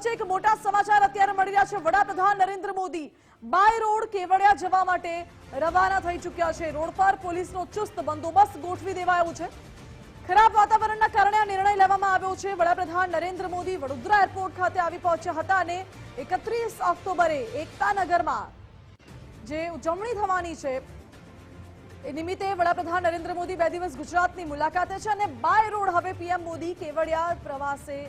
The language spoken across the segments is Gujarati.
વચ્ચે એક મોટા સમાચાર અત્યારે મળી રહ્યા છે. વડાપ્રધાન નરેન્દ્ર મોદી બાય રોડ કેવડિયા જવા માટે રવાના થઈ ચૂક્યા છે. રોડ પર પોલીસનો ચુસ્ત બંદોબસ્ત ગોઠવી દેવાયો છે. ખરાબ વાતાવરણના કારણે આ નિર્ણય લેવામાં આવ્યો છે. વડાપ્રધાન નરેન્દ્ર મોદી વડોદરા એરપોર્ટ ખાતે આવી પહોંચ્યા હતા અને એકત્રીસ ઓક્ટોબરે એકતાનગરમાં જે ઉજવણી થવાની છે, એ નિમિત્તે વડાપ્રધાન નરેન્દ્ર મોદી બે દિવસ ગુજરાતની મુલાકાતે છે અને બાય રોડ હવે પીએમ મોદી કેવડિયા પ્રવાસે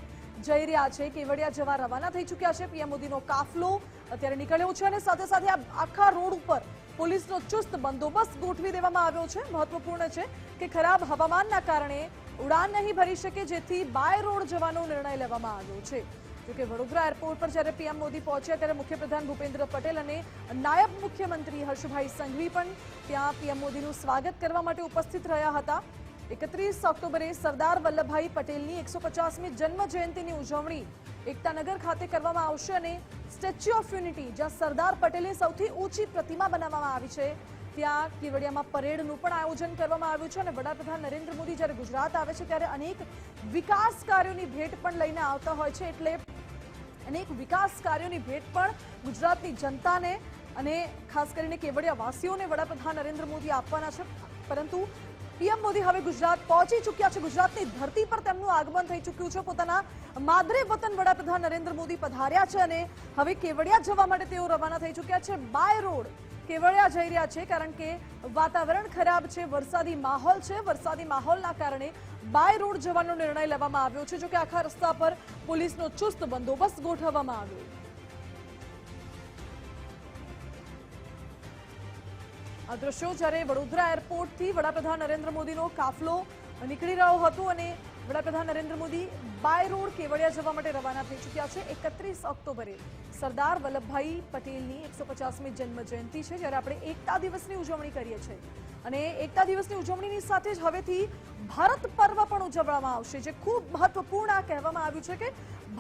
જઈ રહ્યા છે. કેવડિયા જવા રવાના થઈ ચૂક્યા છે. પીએમ મોદીનો કાફલો અત્યારે નીકળ્યો છે અને સાથે સાથે આખા રોડ ઉપર પોલીસનો ચુસ્ત બંદોબસ્ત ગોઠવી દેવામાં આવ્યો છે. મહત્વપૂર્ણ છે કે ખરાબ હવામાનના કારણે ઉડાન નહીં ભરી શકે, જેથી બાય રોડ જવાનો નિર્ણય લેવામાં આવ્યો છે. જોકે વડોદરા એરપોર્ટ પર જ્યારે પીએમ મોદી પહોંચ્યા ત્યારે મુખ્યપ્રધાન ભૂપેન્દ્ર પટેલ અને નાયબ મુખ્યમંત્રી હર્ષભાઈ સંઘવી પણ ત્યાં પીએમ મોદીનું સ્વાગત કરવા માટે ઉપસ્થિત રહ્યા હતા. એકત્રીસ ઓક્ટોબરે સરદાર વલ્લભભાઈ પટેલની એકસો પચાસમી જન્મ જયંતિની ઉજવણી એકતાનગર ખાતે કરવામાં આવશે અને સ્ટેચ્યુ ઓફ યુનિટી, જ્યાં સરદાર પટેલની સૌથી ઊંચી પ્રતિમા બનાવવામાં આવી છે. ત્યાં કેવડિયામાં પરેડનું પણ આયોજન કરવામાં આવ્યું છે અને વડાપ્રધાન નરેન્દ્ર મોદી જ્યારે ગુજરાત આવે છે, ત્યારે અનેક વિકાસ કાર્યોની ભેટ પણ લઈને આવતા હોય છે. એટલે અનેક વિકાસ કાર્યોની ભેટ પણ ગુજરાતની જનતાને અને ખાસ કરીને કેવડિયાવાસીઓને વડાપ્રધાન નરેન્દ્ર મોદી આપવાના છે. પરંતુ પીએમ મોદી હવે ગુજરાત પહોંચી ચૂક્યા છે. ગુજરાતની ધરતી પર તેમનું આગમન થઈ ચૂક્યું છે. પોતાના માદરે વતન વડાપ્રધાન નરેન્દ્ર મોદી પધાર્યા છે અને હવે કેવડિયા જવા માટે તેઓ રવાના થઈ ચૂક્યા છે. બાય રોડ કેવડિયા જઈ રહ્યા છે કારણ કે વાતાવરણ ખરાબ છે, વરસાદી માહોલ છે. વરસાદી માહોલના કારણે બાય રોડ જવાનો નિર્ણય લેવામાં આવ્યો છે. જોકે આખા રસ્તા પર પોલીસનો ચુસ્ત બંદોબસ્ત ગોઠવવામાં આવ્યો. આ દ્રશ્યો જ્યારે વડોદરા એરપોર્ટથી વડાપ્રધાન નરેન્દ્ર મોદીનો કાફલો નીકળી રહ્યો હતો અને વડાપ્રધાન નરેન્દ્ર મોદી બાય રોડ કેવડિયા જવા માટે રવાના થઈ ચૂક્યા છે. એકત્રીસ ઓક્ટોબરે સરદાર વલ્લભભાઈ પટેલની એકસો પચાસમી જન્મ જયંતિ છે, જ્યારે આપણે એકતા દિવસની ઉજવણી કરીએ છીએ. અને એકતા દિવસની ઉજવણીની સાથે જ હવેથી ભારત પર્વ પણ ઉજવવામાં આવશે, જે ખૂબ મહત્વપૂર્ણ કહેવામાં આવ્યું છે કે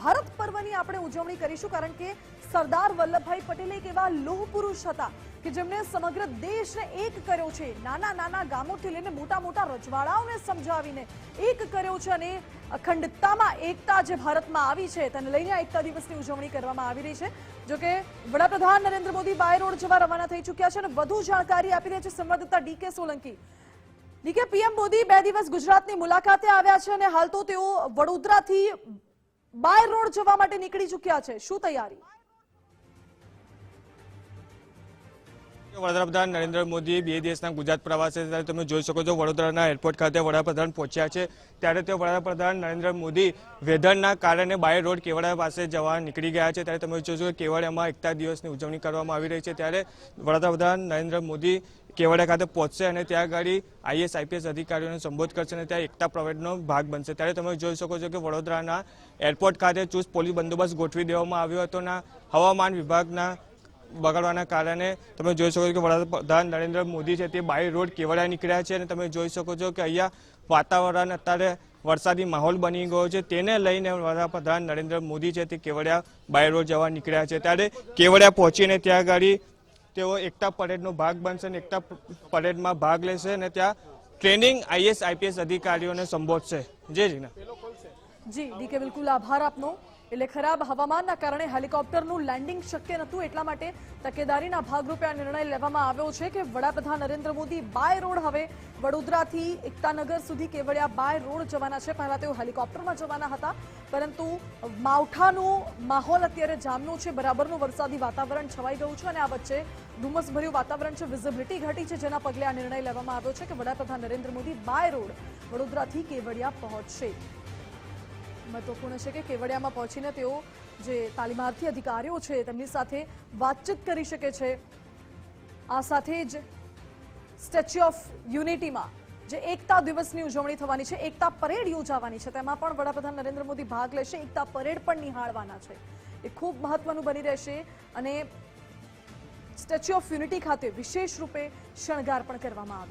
ભારત પર્વની આપણે ઉજવણી કરીશું, કારણ કે સરદાર વલ્લભભાઈ પટેલ એક એવા લોહ પુરુષ હતા કે જેમણે સમગ્ર દેશને એક કર્યો છે. નાના નાના ગામોથી લઈને મોટા મોટા રજવાડાઓને સમજાવીને એક કર્યો છે અને અખંડતામાં એકતા જે ભારતમાં આવી છે તેને લઈને એકતા દિવસની ઉજવણી કરવામાં આવી રહી છે. જોકે વડાપ્રધાન નરેન્દ્ર મોદી બાય રોડ જવા રવાના થઈ ચૂક્યા છે અને વધુ જાણકારી આપી રહ્યા છે સંવાદદાતા DK Solanki. DK PM Modi બે દિવસ ગુજરાતની મુલાકાતે આવ્યા છે અને હાલ તો તેઓ વડોદરાથી બાય રોડ જવા માટે નીકળી ચૂક્યા છે. શું તૈયારી? વડાપ્રધાન નરેન્દ્ર મોદી બે દેશના ગુજરાત પ્રવાસે ત્યારે તમે જોઈ શકો છો વડોદરાના એરપોર્ટ ખાતે વડાપ્રધાન પહોંચ્યા છે. ત્યારે તે વડાપ્રધાન નરેન્દ્ર મોદી વેધરના કારણે બાય રોડ કેવાડા પાસે જવા નીકળી ગયા છે. ત્યારે તમે જોશો કે કેવડિયામાં એકતા દિવસની ઉજવણી કરવામાં આવી રહી છે. ત્યારે વડાપ્રધાન નરેન્દ્ર મોદી કેવડિયા ખાતે પહોંચશે અને ત્યાં આગળ આઈએસ, આઈપીએસ અધિકારીઓને સંબોધ કરશે અને ત્યાં એકતા પરેડનો ભાગ બનશે. ત્યારે તમે જોઈ શકો છો કે વડોદરાના એરપોર્ટ ખાતે ચુસ્ત પોલીસ બંદોબસ્ત ગોઠવી દેવામાં આવ્યો હતો. અને હવામાન વિભાગના બગાડવાના કારણે તમે જોઈ શકો છો કે વડાપ્રધાન નરેન્દ્ર મોદી છે તે બાય રોડ કેવડિયા નીકળ્યા છે અને તમે જોઈ શકો છો કે અહીંયા વાતાવરણ અત્યારે વરસાદી માહોલ બની ગયો છે. તેને લઈને વડાપ્રધાન નરેન્દ્ર મોદી છે તે કેવડિયા બાય રોડ જવા નીકળ્યા છે. ત્યારે કેવડિયા પહોંચીને ત્યાં આગળ તેઓ એકતા પરેડનો ભાગ બનશે અને એકતા પરેડમાં ભાગ લેશે અને ત્યાં ટ્રેનિંગ આઈએસ આઈપીએસ અધિકારીઓને સંબોધશે. જી જીના જી, ડીકે, બિલકુલ આભાર આપનો. એટલે ખરાબ હવામાનના કારણે હેલિકોપ્ટરનું લેન્ડિંગ શક્ય નહોતું. એટલા માટે તકેદારીના ભાગરૂપે આ નિર્ણય લેવામાં આવ્યો છે કે વડાપ્રધાન નરેન્દ્ર મોદી બાય રોડ હવે વડોદરાથી એકતાનગર સુધી કેવડિયા બાય રોડ જવાના છે. પહેલા તેઓ હેલિકોપ્ટરમાં જવાના હતા, પરંતુ માવઠાનું માહોલ અત્યારે જામ્યું છે. બરાબરનું વરસાદી વાતાવરણ છવાઈ ગયું છે અને આ વચ્ચે ધુમ્મસભર્યું વાતાવરણ છે. વિઝિબિલિટી ઘટી છે. જેના પગલે આ નિર્ણય લેવામાં આવ્યો છે કે વડાપ્રધાન નરેન્દ્ર મોદી બાય રોડ વડોદરાથી કેવડિયા પહોંચશે. મહત્વપૂર્ણ છે કે કેવડિયામાં પહોંચીને તેઓ જે તાલીમાર્થી અધિકારીઓ છે તેમની સાથે વાતચીત કરી શકે છે. આ સાથે જ સ્ટેચ્યુ ઓફ યુનિટીમાં જે એકતા દિવસની ઉજવણી થવાની છે, એકતા પરેડ યોજાવાની છે, તેમાં પણ વડાપ્રધાન નરેન્દ્ર મોદી ભાગ લેશે, એકતા પરેડ પણ નિહાળવાના છે. એ ખૂબ મહત્વનું બની રહેશે અને સ્ટેચ્યુ ઓફ યુનિટી ખાતે વિશેષ રૂપે શણગાર પણ કરવામાં આવે